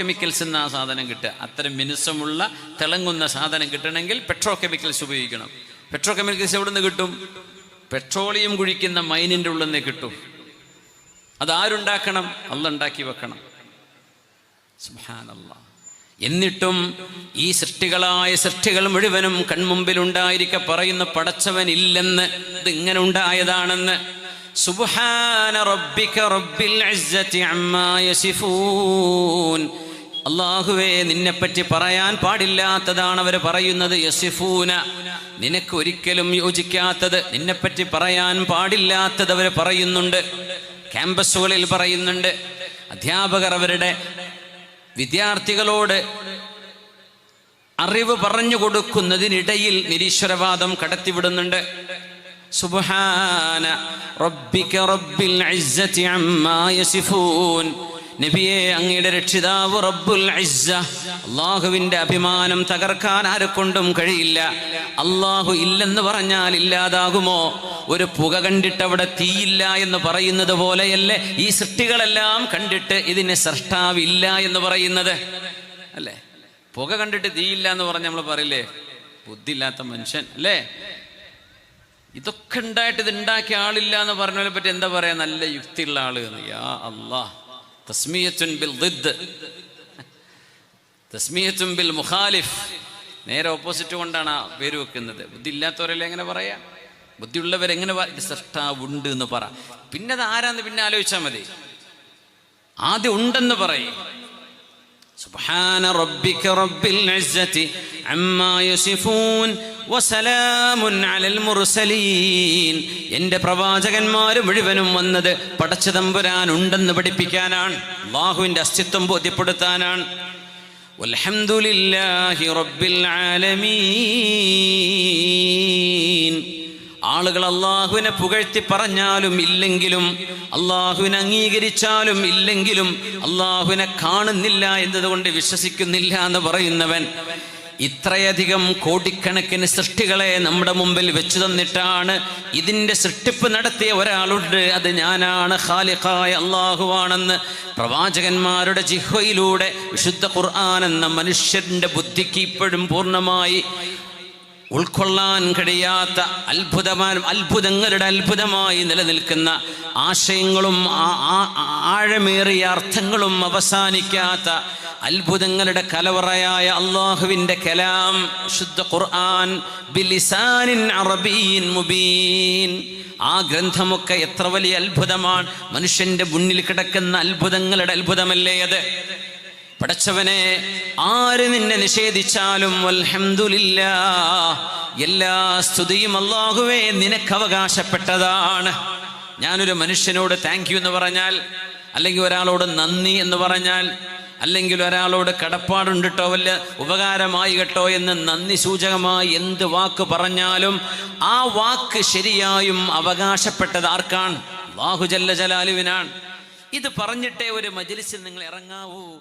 Chemicals എന്ന സാധനം കിട്ടുക. അത്തരം മിനുസമുള്ള തിളങ്ങുന്ന സാധനം കിട്ടണമെങ്കിൽ പെട്രോ കെമിക്കൽസ് ഉപയോഗിക്കണം. പെട്രോ കെമിക്കൽസ് എവിടെ നിന്ന് കിട്ടും? പെട്രോളിയം കുഴിക്കുന്ന മൈനിന്റെ ഉള്ളിൽ നിന്ന് കിട്ടും. അതാരുണ്ടാക്കണം? അല്ല ഉണ്ടാക്കി വെക്കണം. സുബ്ഹാനല്ലാ. എന്നിട്ടും ഈ സൃഷ്ടികളായ സൃഷ്ടികൾ മുഴുവനും കൺമുമ്പിൽ ഉണ്ടായിരിക്ക പറയുന്ന പടച്ചവൻ ഇല്ലെന്ന് ഇങ്ങനെ ഉണ്ടായതാണെന്ന്. സുബ്ഹാന റബ്ബിക്ക റബ്ബിൽ അമ്മാ യസിഫൂൻ. അള്ളാഹുവേ നിന്നെപ്പറ്റി പറയാൻ പാടില്ലാത്തതാണ് അവർ പറയുന്നത്. യസിഫൂന നിനക്ക് ഒരിക്കലും യോജിക്കാത്തത്. നിന്നെപ്പറ്റി പറയാൻ പാടില്ലാത്തത് അവർ പറയുന്നുണ്ട്. ക്യാമ്പസുകളിൽ പറയുന്നുണ്ട്. അധ്യാപകർ അവരുടെ വിദ്യാർത്ഥികളോട് അറിവ് പറഞ്ഞു കൊടുക്കുന്നതിനിടയിൽ നിരീശ്വരവാദം കടത്തിവിടുന്നുണ്ട്. സുബാന റബ്ബിക റബ്ബിൽ അമ്മാ നബിയെ അങ്ങയുടെ രക്ഷിതാവ് റബ്ബുൽ അള്ളാഹുവിന്റെ അഭിമാനം തകർക്കാൻ ആരെക്കൊണ്ടും കഴിയില്ല. അള്ളാഹു ഇല്ലെന്ന് പറഞ്ഞാൽ ഇല്ലാതാകുമോ? ഒരു പുക കണ്ടിട്ട് അവിടെ തീയില്ല എന്ന് പറയുന്നത് പോലെയല്ലേ ഈ സൃഷ്ടികളെല്ലാം കണ്ടിട്ട് ഇതിന് സൃഷ്ടാവില്ല എന്ന് പറയുന്നത്? അല്ലേ? പുക കണ്ടിട്ട് തീയില്ല എന്ന് പറഞ്ഞ് നമ്മൾ പറയില്ലേ? ബുദ്ധിയില്ലാത്ത മനുഷ്യൻ അല്ലേ? ഇതൊക്കെ ഉണ്ടായിട്ട് ഇത് ഉണ്ടാക്കിയ ആളില്ല എന്ന് പറഞ്ഞതിനെ പറ്റി എന്താ പറയാ? നല്ല യുക്തിയുള്ള ആൾ യാ അല്ലാ തസ്മിയത്തുൻ ബിൽ ദിദ്. തസ്മിയത്തുൻ ബിൽ മുഖാലിഫ്. നേരെ ഓപ്പോസിറ്റ് കൊണ്ടാണ് ആ പേര് വെക്കുന്നത്. ബുദ്ധി ഇല്ലാത്തവരല്ലേ എങ്ങനെ പറയാ? ബുദ്ധിയുള്ളവരെങ്ങനെ സൃഷ്ടാവുണ്ട് എന്ന് പറ. പിന്നെ അത് ആരാന്ന് പിന്നെ ആലോചിച്ചാൽ മതി. ആദ്യം ഉണ്ടെന്ന് പറയും. سبحان ربك رب العزة عما يصفون وسلام على المرسلين എൻ്റെ പ്രവാചകന്മാർ മുഴുവനും വന്നത് പടച്ച തമ്പുരാൻ ഉണ്ടെന്ന് പഠിപ്പിക്കാനാണ് അള്ളാഹുവിൻ്റെ അസ്തിത്വം ബോധ്യപ്പെടുത്താനാണ് വൽഹംദുലില്ലാഹി റബ്ബിൽ ആലമീൻ ആളുകൾ അള്ളാഹുവിനെ പുകഴ്ത്തി പറഞ്ഞാലും ഇല്ലെങ്കിലും അള്ളാഹുവിനെ അംഗീകരിച്ചാലും ഇല്ലെങ്കിലും അള്ളാഹുവിനെ കാണുന്നില്ല എന്നതുകൊണ്ട് വിശ്വസിക്കുന്നില്ല എന്ന് പറയുന്നവൻ ഇത്രയധികം കോടിക്കണക്കിന് സൃഷ്ടികളെ നമ്മുടെ മുമ്പിൽ വെച്ചു തന്നിട്ടാണ് ഇതിന്റെ സൃഷ്ടിപ്പ് നടത്തിയ ഒരാളുണ്ട്. അത് ഞാനാണ് ഖാലിഖായ അള്ളാഹുവാണെന്ന് പ്രവാചകന്മാരുടെ ജിഹ്വയിലൂടെ വിശുദ്ധ ഖുർആൻ എന്ന മനുഷ്യന്റെ ബുദ്ധിക്ക് ഇപ്പോഴും പൂർണമായി ഉൾക്കൊള്ളാൻ കഴിയാത്ത അത്ഭുതമായ അത്ഭുതങ്ങളുടെ അത്ഭുതമായി നിലനിൽക്കുന്ന ആശയങ്ങളും ആഴമേറിയ അർത്ഥങ്ങളും അവസാനിക്കാത്ത അത്ഭുതങ്ങളുടെ കലവറയായ അള്ളാഹുവിന്റെ കലാം ശുദ്ധ ഖുർആൻ ബിലിസാനിൻ അറബീൻ മുബീൻ. ആ ഗ്രന്ഥമൊക്കെ എത്ര വലിയ അത്ഭുതമാണ്. മനുഷ്യന്റെ മുന്നിൽ കിടക്കുന്ന അത്ഭുതങ്ങളുടെ അത്ഭുതമല്ലേ അത്? പടച്ചവനെ ആര് നിന്നെ നിഷേധിച്ചാലും അൽഹംദുലില്ലാ. എല്ലാ സ്തുതിയും അള്ളാഹുവേ നിനക്ക് അവകാശപ്പെട്ടതാണ്. ഞാനൊരു മനുഷ്യനോട് താങ്ക് യു എന്ന് പറഞ്ഞാൽ അല്ലെങ്കിൽ ഒരാളോട് നന്ദി എന്ന് പറഞ്ഞാൽ അല്ലെങ്കിൽ ഒരാളോട് കടപ്പാടുണ്ട് കേട്ടോ വല്ല ഉപകാരമായി കേട്ടോ എന്ന് നന്ദി സൂചകമായി എന്ത് വാക്ക് പറഞ്ഞാലും ആ വാക്ക് ശരിയായും അവകാശപ്പെട്ടത് ആർക്കാണ്? ബാഹുജല്ല ജല്ല ജലാലുവിനാണ്. ഇത് പറഞ്ഞിട്ടേ ഒരു മജ്ലിസിൽ നിങ്ങൾ ഇറങ്ങാവൂ.